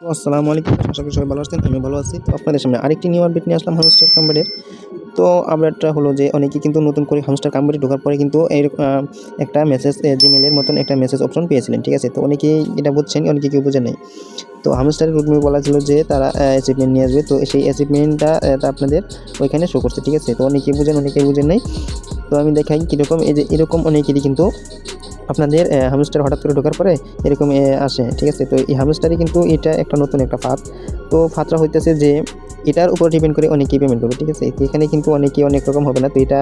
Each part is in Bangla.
তো আসসালামু আলাইকুম। আশা করি সবাই ভালো আছেন আমি ভালো আছি। তো আপনাদের সামনে আরেকটি নিউ আপডেট নিয়ে আসলাম হামস্টার কাম্বারের তো আপডেটটা হলো যে অনেকে কিন্তু নতুন করে হামস্টার কাম্বারে ঢোকার পরে কিন্তু একটা মেসেজ জিমেলের মতন একটা মেসেজ অপশন পেয়েছিলেন, ঠিক আছে? তো অনেকেই এটা বুঝছেন, অনেকে কেউ বুঝে নাই। তো হামস্টারের রুটমি বলা ছিল যে, তারা অ্যাচিভমেন্ট নিয়ে আসবে। তো সেই অ্যাচিভমেন্টটা আপনাদের ওইখানে শো করছে, ঠিক আছে? তো অনেকেই বুঝেন অনেকেই বুঝেন নাই। তো আমি দেখাই কীরকম, এই যে এরকম অনেকেরই কিন্তু আপনাদের হামস্টার হঠাৎ করে ঢোকার পরে এরকম আসে, ঠিক আছে? তো এই হামস্টারই কিন্তু এটা একটা নতুন একটা ফাঁদ। তো ফাঁদটা হইতেছে যে এটার উপর ডিপেন্ড করে অনেকেই পেমেন্ট করবে, ঠিক আছে? এখানে কিন্তু অনেকেই অনেক রকম হবে না। তো এটা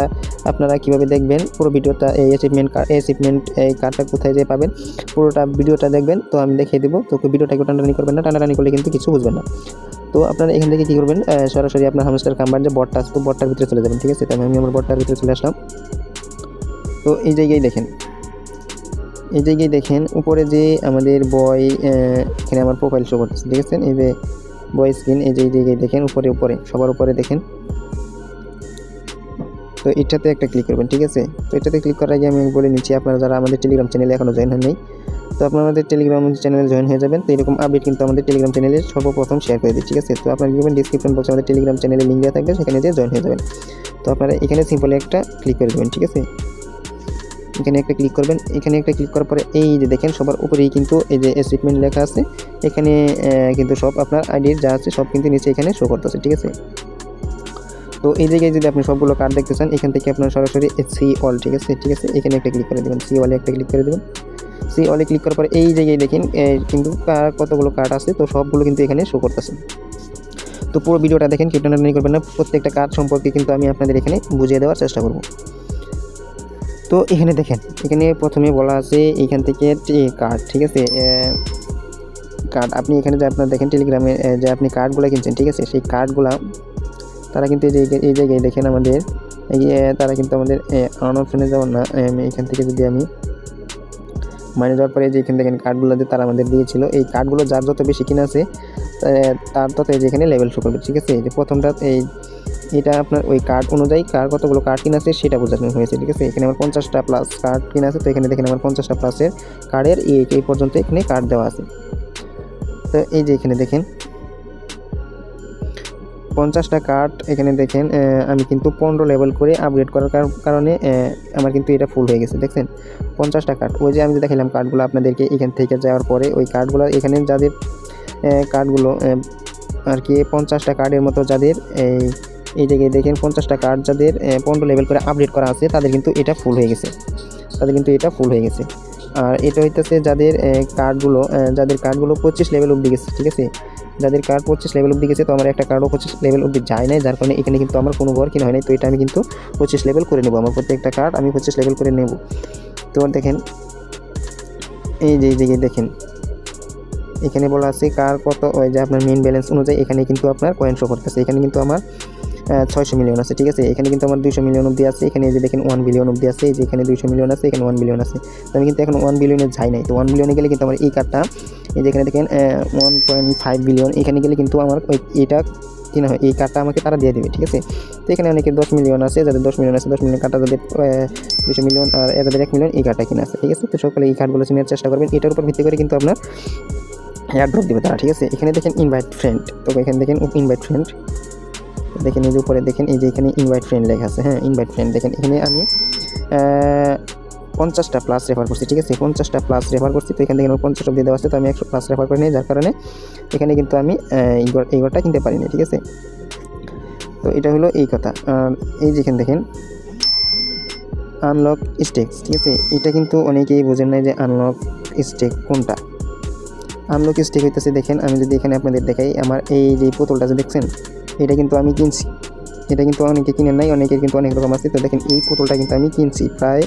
আপনারা কীভাবে দেখবেন? পুরো ভিডিওটা, এই অ্যাচিভমেন্ট অ্যাচিভমেন্ট এই কার্ডটা কোথায় যে পাবেন, পুরোটা ভিডিওটা দেখবেন, তো আমি দেখিয়ে দেবো। তো ভিডিওটা একটু টানাটানি করবেন না, টানাটানি করলে কিন্তু কিছু বুঝবেন না। তো আপনারা এখান থেকে কী করবেন? সরাসরি আপনার হামস্টার কাম্বার যে বটটা আছে, তো বটটার ভিতরে চলে যাবেন, ঠিক আছে? তো আমি আমার বটটার ভিতরে চলে আসলাম। তো এই জায়গায় দেখেন এই জায়গায় দেখেন, উপরে যে আমাদের বয় এখানে আমার প্রোফাইল শো করতেছে আছে এই যে বয় স্ক্রিন এই যে এই জায়গায় দেখেন, উপরে উপরে, সবার উপরে দেখেন। তো এটাতে একটা ক্লিক করবেন, ঠিক আছে? তো এটাতে ক্লিক করার আগে আমি বলে নিচ্ছি, আপনারা যারা আমাদের টেলিগ্রাম চ্যানেলে এখনও জয়েন হয়নি তো আপনারা আমাদের টেলিগ্রাম চ্যানেলে জয়েন হয়ে যাবেন। তো এরকম আপডেট কিন্তু আমাদের টেলিগ্রাম চ্যানেলে সর্বপ্রথম শেয়ার করে দিই, ঠিক আছে? তো আপনারা দেখবেন ডিসক্রিপশন বক্সে আমাদের টেলিগ্রাম চ্যানেলে লিঙ্ক দেওয়া থাকবে, সেখানে দিয়ে জয়েন হয়ে যাবেন। তো আপনারা এখানে সিম্পলি একটা ক্লিক করে দেবেন, ঠিক আছে? এখানে একটা ক্লিক করবেন। এখানে একটা ক্লিক করার পরে এই যে দেখেন, সবার উপরেই কিন্তু এই যে অ্যাচিভমেন্ট লেখা আছে। এখানে কিন্তু সব আপনার আইডির যা আছে সব কিন্তু নিচে এখানে শো করতেছে, ঠিক আছে? তো এই জায়গায় যদি আপনি সবগুলো কার্ড দেখতে চান, এখান থেকে আপনার সরাসরি সি অল ঠিক আছে? ঠিক আছে? এখানে একটা ক্লিক করে দেবেন সি অলে একটা ক্লিক করে দেবেন। সি অলে ক্লিক করার পরে এই জায়গায় দেখেন কিন্তু কার কতগুলো কার্ড আছে, তো সবগুলো কিন্তু এখানে শো করতেছে। তো পুরো ভিডিওটা দেখেন টানাটানি করবেন না। প্রত্যেকটা কার্ড সম্পর্কে কিন্তু আমি আপনাদের এখানে বুঝিয়ে দেওয়ার চেষ্টা করব। তো এখানে দেখেন, এখানে প্রথমে বলা আছে এখান থেকে কার্ড ঠিক আছে? কার্ড আপনি এখানে যে আপনার দেখেন টেলিগ্রামে যে আপনি কার্ডগুলো কিনছেন, ঠিক আছে? সেই কার্ডগুলো তারা কিন্তু এই জায়গায় দেখেন আমাদের তারা কিন্তু আমাদের আন অপশনে যাওয়ার না এখান থেকে যদি আমি মানে যাওয়ার পরে যে এখান দেখেন কার্ডগুলো যে তারা আমাদের দিয়েছিল, এই কার্ডগুলো যার যত বেশি কিনা আছে তার তত এই যে এখানে লেভেল শো করবে, ঠিক আছে? যে প্রথমটা এই এটা আপনার ওই কার্ড অনুযায়ী কার কতগুলো কার্ড কিনা আছে সেটা বোঝানো হয়েছে, ঠিক আছে? এখানে আমার পঞ্চাশটা প্লাস কার্ড কিনা আছে, তো এখানে দেখেন আমার পঞ্চাশটা প্লাসের কার্ডের এই পর্যন্ত এখানে কার্ড দেওয়া আছে। তো এই যে এখানে দেখেন, পঞ্চাশটা কার্ড এখানে দেখেন আমি কিন্তু পনেরো লেভেল করে আপগ্রেড করার কারণে আমার কিন্তু এটা ফুল হয়ে গেছে, দেখছেন? পঞ্চাশটা কার্ড ওই যে আমি যে দেখালাম কার্ডগুলো আপনাদেরকে এখান থেকে যাওয়ার পরে, ওই কার্ডগুলো এখানে যাদের কার্ডগুলো আর কি পঞ্চাশটা কার্ডের মতো যাদের, এই এই জায়গায় দেখেন পঞ্চাশটা কার্ড যাদের পনেরো লেভেল করে আপডেট করা আছে, তাদের কিন্তু এটা ফুল হয়ে গেছে। তাদের কিন্তু এটা ফুল হয়ে গেছে। আর এটা হইতেছে যাদের কার্ডগুলো যাদের কার্ডগুলো পঁচিশ লেভেল অবধি গেছে, ঠিক আছে? যাদের কার্ড পঁচিশ লেভেল অবধি গেছে, তো আমার একটা কার্ডও পঁচিশ লেভেল অবধি যায় নাই, যার কারণে এখানে কিন্তু আমার কোনো ঘর কিনা হয় নাই, তো এটা আমি কিন্তু পঁচিশ লেভেল করে নেব। আমার প্রত্যেকটা কার্ড আমি পঁচিশ লেভেল করে নেব। তো দেখেন, এই যে, এই জায়গায় দেখেন, এখানে বলা আছে কার কত, ওই যে আপনার মেইন ব্যালেন্স অনুযায়ী এখানে কিন্তু আপনার কয়েন শো করতেছে। এখানে কিন্তু আমার ছয়শো মিলিয়ন আছে, ঠিক আছে? এখানে কিন্তু আমার দুইশো মিলিয়ন অব্দি আছে। এখানে যে দেখেন ওয়ান বিলিয়ন অবধি আছে যে এখানে দুশো মিলিয়ন আছে, এখানে ওয়ান বিলিয়ন আছে। তো আমি কিন্তু এখন ওয়ান বিলিয়নে যাই নাই। তো ওয়ান বিলিয়নে গেলে কিন্তু আমার এই কার্ডটা এই যে এখানে দেখেন ওয়ান পয়েন্ট ফাইভ বিলিয়ন এখানে গেলে কিন্তু আমার ওই এটা কিনা হয়, এই কার্ডটা আমাকে তারা দিয়ে দেবে, ঠিক আছে? তো এখানে অনেকে দশ মিলিয়ন আছে, যাদের দশ মিলিয়ন আছে, দশ মিলিয়ন কার্ডটা যাদের দুশো মিলিয়ন, আর যাদের এক মিলিয়ন, এই কার্ডটা কিনা আছে ঠিক আছে? তো সকলে এই কার্ডগুলো নেওয়ার চেষ্টা করবেন। এটার উপর ভিত্তি করে কিন্তু আপনার হেয়ার ড্রপ দেবে তারা, ঠিক আছে? এখানে দেখেন ইনভাইট ফ্রেন্ড তো এখানে দেখেন ইনভাইট ফ্রেন্ড দেখেন এই যে উপরে দেখেন, এই যে এখানে ইনভাইট ফ্রেন্ড লেখা আছে হ্যাঁ ইনভাইট ফ্রেন্ড দেখেন এখানে আমি পঞ্চাশটা প্লাস রেফার করছি, ঠিক আছে? পঞ্চাশটা প্লাস রেফার করছি, তো এখান থেকে আমার পঞ্চাশ অব্দি দেওয়া আছে, তো আমি একশো প্লাস রেফার করে নিই, যার কারণে এখানে কিন্তু আমি এই ঘরটা কিনতে পারিনি, ঠিক আছে? তো এটা হলো এই কথা। এই যেখানে দেখেন আনলক স্টেক্স ঠিক আছে? এটা কিন্তু অনেকেই বোঝেন না যে আনলক স্টেক কোনটা। আনলক স্টেক হইতেছে, দেখেন, আমি যদি এখানে আপনাদের দেখাই, আমার এই যে পুতুলটা যে দেখছেন? এটা কিন্তু আমি কিনছি। এটা কিন্তু অনেকে কিনে নাই, অনেকের কিন্তু অনেক রকম আছে। তো দেখেন, এই পুতুলটা কিন্তু আমি কিনছি প্রায়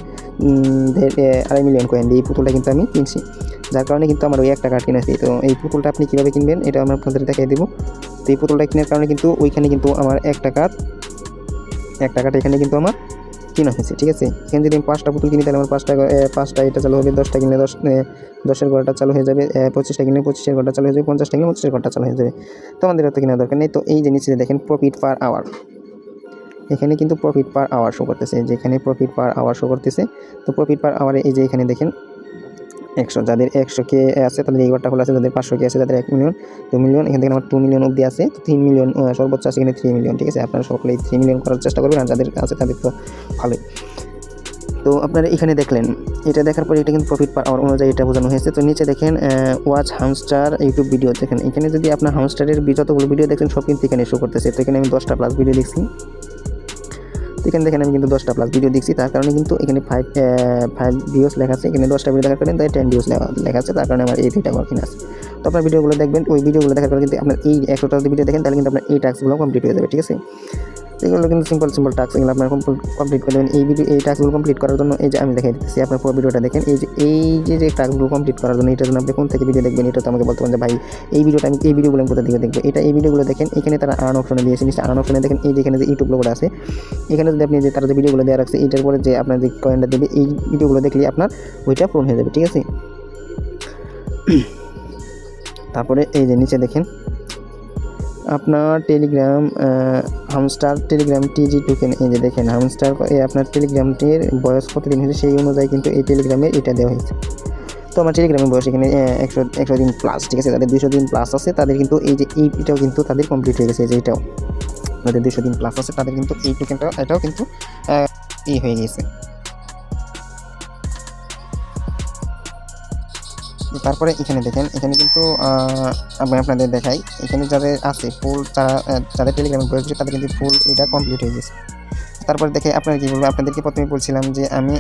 আড়াই মিলিয়ন কয়েন এই পুতুলটা কিন্তু আমি কিনছি। যার কারণে কিন্তু আমার ওই একটা কার্ড কিনেছি তো এই পুতুলটা আপনি কীভাবে কিনবেন, এটা আমি আপনাদের দেখাই দেবো। তো এই পুতুলটা কেনার কারণে কিন্তু ওইখানে কিন্তু আমার একটা কার্ড একটা কার্ড এখানে কিন্তু আমার কিনা হয়েছে ঠিক আছে? এখানে যদি আমি পাঁচটা পুতুল কিনি, তাহলে আমার পাঁচটা পাঁচটা এটা চালু হবে, দশটা কিনলে দশ দশের ঘরটা চালু হয়ে যাবে পঁচিশটা কিনলে পঁচিশের ঘরটা চালু হয়ে যাবে, পঞ্চাশটা কিনলে পঁচিশের ঘরটা চালু হয়ে যাবে। তো আমাদের অত কেনার দরকার নেই। তো এই নিচে দেখেন প্রফিট পার আওয়ার এখানে কিন্তু প্রফিট পার আওয়ার শো করতেছে, যেখানে প্রফিট পার আওয়ার শো করতেছে। তো প্রফিট পার আওয়ারে এই যে এখানে দেখেন একশো। যাদের একশো কে আছে, তাদের এই ঘরটা খোলা আছে, যাদের পাঁচশো কে আছে, তাদের এক মিলিয়ন টু মিলিয়ন এখান থেকে আমার টু মিলিয়ন অবধি আছে, তো তিন মিলিয়ন সর্বোচ্চ আছে এখানে থ্রি মিলিয়ন ঠিক আছে? আপনারা সকলে থ্রি মিলিয়ন করার চেষ্টা করবেন, আর যাদের আছে তাদের তো ভালোই। তো আপনারা এখানে দেখলেন, এটা দেখার পরে এটা কিন্তু প্রফিট পাওয়ার অনুযায়ী এটা বোঝানো হয়েছে। তো নিচে দেখেন ওয়াচ হামস্টার ইউটিউব ভিডিও দেখেন, এখানে যদি আপনার হামস্টারের যতগুলো ভিডিও দেখেন সব কিন্তু এখানে শো করতেছে। তো এখানে আমি দশটা প্লাস ভিডিও দেখছি। এখানে দেখেন আমি কিন্তু দশটা প্লাস ভিডিও দেখছি। তার কারণে কিন্তু এখানে ফাইভ ফাইভ ভিউস লেখা আছে। এখানে দশটা ভিডিও দেখার কারণে তাই টেন ভিউস লেখা আছে। তার কারণে আমার এই দুইটা ওয়ার্কিং আছে। তো আপনার ভিডিওগুলো দেখবেন, ওই ভিডিওগুলো দেখার কারণে কিন্তু আপনার এই একশোটা ভিডিও দেখেন, তাহলে কিন্তু আপনার এই টাস্কগুলো কমপ্লিট হয়ে যাবে, ঠিক আছে? এগুলো কিন্তু সিম্পল সিম্পল টাস্ক এগুলো আপনার কমপ্লিট করে দেবেন। এই ভিডিও এই টাস্কগুলো কমপ্লিট করার জন্য এই যে আমি দেখাই দিচ্ছি আপনার পুরো ভিডিওটা দেখেন। এই যে এই যে যে টাস্কগুলো কমপ্লিট করার জন্য, এটার জন্য আপনি কোন থেকে ভিডিও দেখবেন? এটা তো আমাকে বলতে যে, ভাই, এই ভিডিওটা আমি, এই ভিডিওগুলো আমি কোথা থেকে দেখব? এটা, এই ভিডিওগুলো দেখেন, এখানে তারা আর্ন অপশনে দিয়েছে। নিশ্চয় আর্ন অপশনে দেখেন, এই যেখানে যে ইউটিউব লোগোটা আছে, এখানে যদি আপনি যে, তারা যে ভিডিওগুলো দেওয়া রাখছে এইটার পরে যে আপনার যে কয়েনটা দেবে, এই ভিডিওগুলো দেখলে আপনার ওইটা পূরণ হয়ে যাবে, ঠিক আছে? তারপরে এই যে নিচে দেখেন আপনার Telegram Hamster Telegram TG token এই যে দেখেন হামস্টার আপনার টেলিগ্রামটির বয়স কতদিন হয়েছে সেই অনুযায়ী কিন্তু এই টেলিগ্রামে এটা দেওয়া হয়েছে। তো আমার টেলিগ্রামের বয়স এখানে একশো একশো দিন প্লাস ঠিক আছে? তাদের দুশো দিন প্লাস আছে, তাদের কিন্তু এই যে এই এটাও কিন্তু তাদের কমপ্লিট হয়ে গেছে যে এটাও। তাদের দুশো দিন প্লাস আছে, তাদের কিন্তু এই টোকেনটা এটাও কিন্তু এই হয়ে গেছে। তারপরে এখানে দেখেন, এখানে কিন্তু আমি আপনাদের দেখাই। এখানে যাদের আছে ফুল তারা যাদের টেলিগ্রামে বসছে তাদের কিন্তু ফুল এটা কমপ্লিট হয়ে গেছে। তারপরে দেখে আপনারা কী বলব, আপনাদেরকে প্রথমে বলছিলাম যে আমি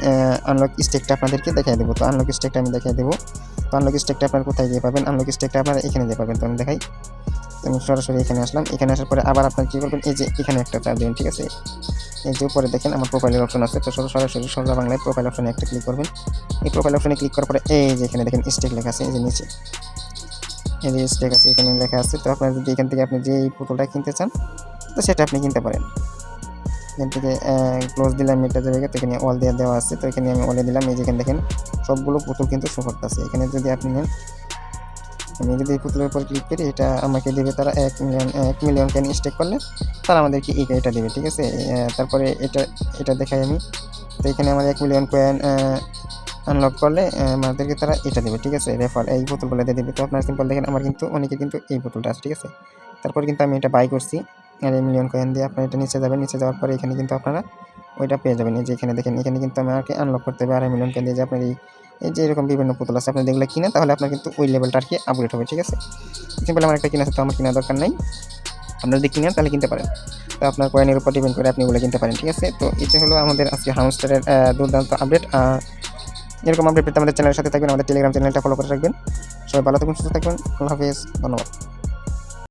আনলক স্টেকটা আপনাদেরকে দেখাই দেবো। তো আনলক স্টেকটা আমি দেখাই দেবো। তো আনলক স্টেকটা আপনারা কোথায় দিয়ে পাবেন? আনলক স্টেকটা আপনারা এখানে দিয়ে পাবেন। তো আমি দেখাই। আমি সরাসরি এখানে আসলাম। এখানে আসার পরে আবার আপনার কী করবেন? এই যে এখানে একটা চার্জ দেবেন ঠিক আছে? এই যে উপরে দেখেন আমার প্রোফাইলের অপশন আছে। তো সরাসরি সোজা বাংলায় প্রোফাইল অপশনে একটা ক্লিক করবেন। এই প্রোফাইল অপশনে ক্লিক করার পরে এই যে এখানে দেখেন স্টেক লেখা আছে, এই যে নিচে। এই যে স্টেক আছে, এখানে লেখা আছে। তো আপনার যদি এখান থেকে আপনি যে এই পুতুলটা কিনতে চান, তো সেটা আপনি কিনতে পারেন। এখান থেকে ক্লোজ দিলাম, এটা জায়গায় তো এখানে অল দেওয়া দেওয়া আছে। তো এখানে আমি অলে দিলাম। এই যেখানে দেখেন সবগুলো পুতুল কিন্তু শো করতেছে। এখানে যদি আপনি নেন যদি এই পুতুলের উপর ক্লিক করি, এটা আমাকে দেবে তারা এক মিলিয়ন এক মিলিয়ন ক্যান স্টেক করলে তারা আমাদেরকে এই এটা দেবে, ঠিক আছে? তারপরে এটা এটা দেখাই আমি। তো এখানে আমার এক মিলিয়ন কয়েন আনলক করলে আমাদেরকে তারা এটা দেবে, ঠিক আছে? রেফার এই বোতলগুলো দিয়ে দেবে। তো আপনার সিম্পল দেখেন, আমার কিন্তু, অনেকে কিন্তু এই বোতলটা আছে, ঠিক আছে? তারপর কিন্তু আমি এটা বাই করছি। আর এই মিলিয়ন কয়েন দিয়ে আপনার এটা নিচে যাবেন, নিচে যাওয়ার পরে এখানে কিন্তু আপনারা ওইটা পেয়ে যাবেন। এই যে এখানে দেখেন, এখানে কিন্তু আমাকে আনলক করতে হবে আড়াই মিলিয়ন কয়েন দিয়ে যে আপনার এই এই যে এরকম বিভিন্ন পুতুল আছে, আপনি দেখলে কিনে, তাহলে আপনার কিন্তু ওই লেভেলটা আর কি আপগ্রেড হবে, ঠিক আছে? সিম্পল আমার একটা কিনা আছে, তো আমার কেনার দরকার নেই। আপনারা যদি কিনেন, তাহলে কিনতে পারেন। তো আপনার কয়েনের উপর ডিপেন্ড করে আপনি ওগুলো কিনতে পারেন, ঠিক আছে? তো এটা হলো আমাদের আজকে হাউস্টারের দুর্দান্ত আপডেট এরকম আপডেট পেতে আমাদের চ্যানেলের সাথে থাকবেন, আমাদের টেলিগ্রাম চ্যানেলটা ফলো করে রাখবেন। সবাই ভালো থাকবেন সুস্থ থাকবেন আল্লাহ হাফিজ, ধন্যবাদ।